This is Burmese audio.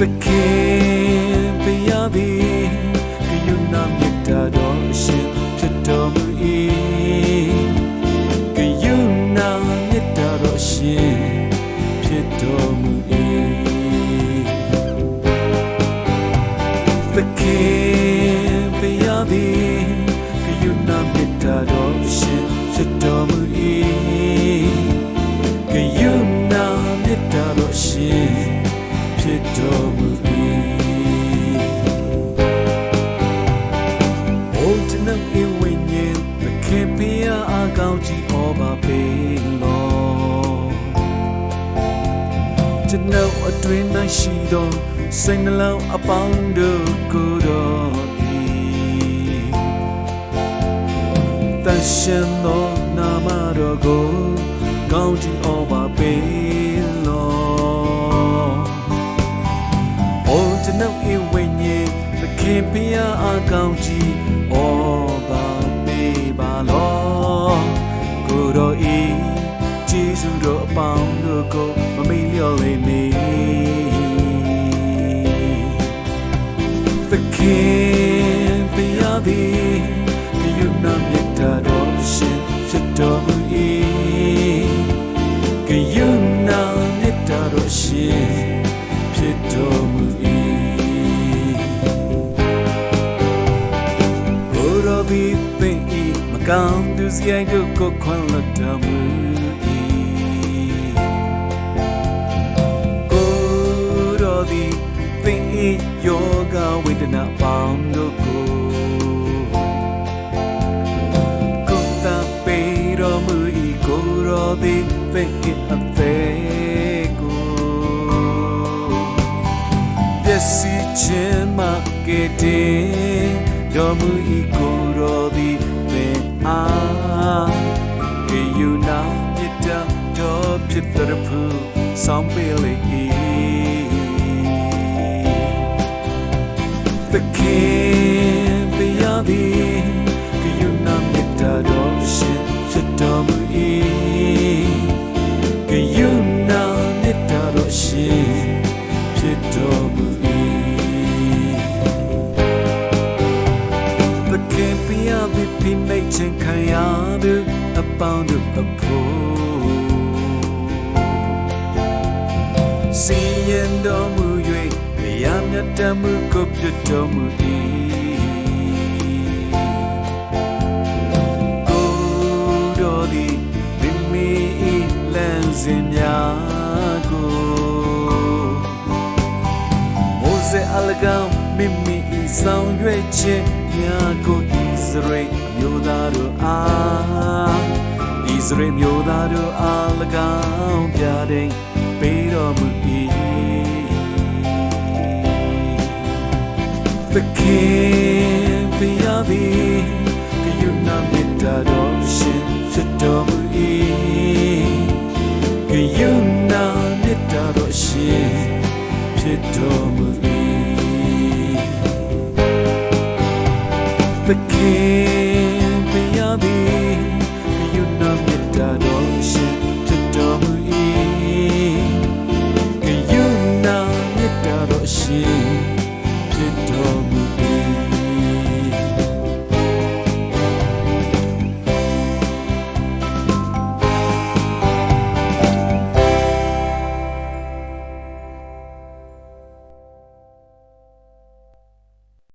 သခင်ဖရာသည်ကယူနာမြတ်တာတော်အရှင်ဖြစ်တော်မူ၏ကယူနာမြတ်တာတော်အရှင်ဖြစ်တော်မူ၏သခင်ဖရာသည်ကယူနာမြတ်တာတော်အရှင်ဖြစ်တော်မူ၏ To know a twin night she don't sing along upon the good of တန်ရှင်သောနာမတော်ကိုကောင်းချီးဩပါပေးလော Oh to know it when you the king be a ကောင်းချီးဩပါပေးပါလောကိုတော်ဤကျေးဇူးတော်အပေါင်းတို့ ကိုမမေ့လျော့လေနေ The king be a thee ကယူနာမြတ်တာတော်ရှင်ဖြစ်တော်မူ၏ကယူနာမြတ်တာတော်ရှင်ဖြစ်တော်မူ၏ဘုရားဘီပင်ဤမကောင်းသူစရိုက်တို့ကိုခွန်လွတ်တော်မူ၏ တော်သည်သင်၏အသေးကိုပျက်စီးခြင်းမှကယ်တင်တော်မူ၏ကိုယ်တော်သည်သင်အားကေယူနာမြတ်တာတော်ဖြစ်တော်ဖူဆောင်ပေးလေ၏ The king be a thee que you king be a thee be make chen kan ya do a pound of a po စီရင်တော်မူ၍တရားမြတ်တမှုကိုပြတ်တော်မူ၏ကိုယ်တော်သည်မိမိ၏လမ်းစဉ်များကိုမိုးစေအလကောင် မိမိ၏ဆောင်ရွက်ခြင်းများကိုဣသရေလမျိုးသားတို့အားဣသရေလမျိုးသားတို့အား၎င်းပြတဲ့ပေးတော်မူ၏ The king be a thee que you the king.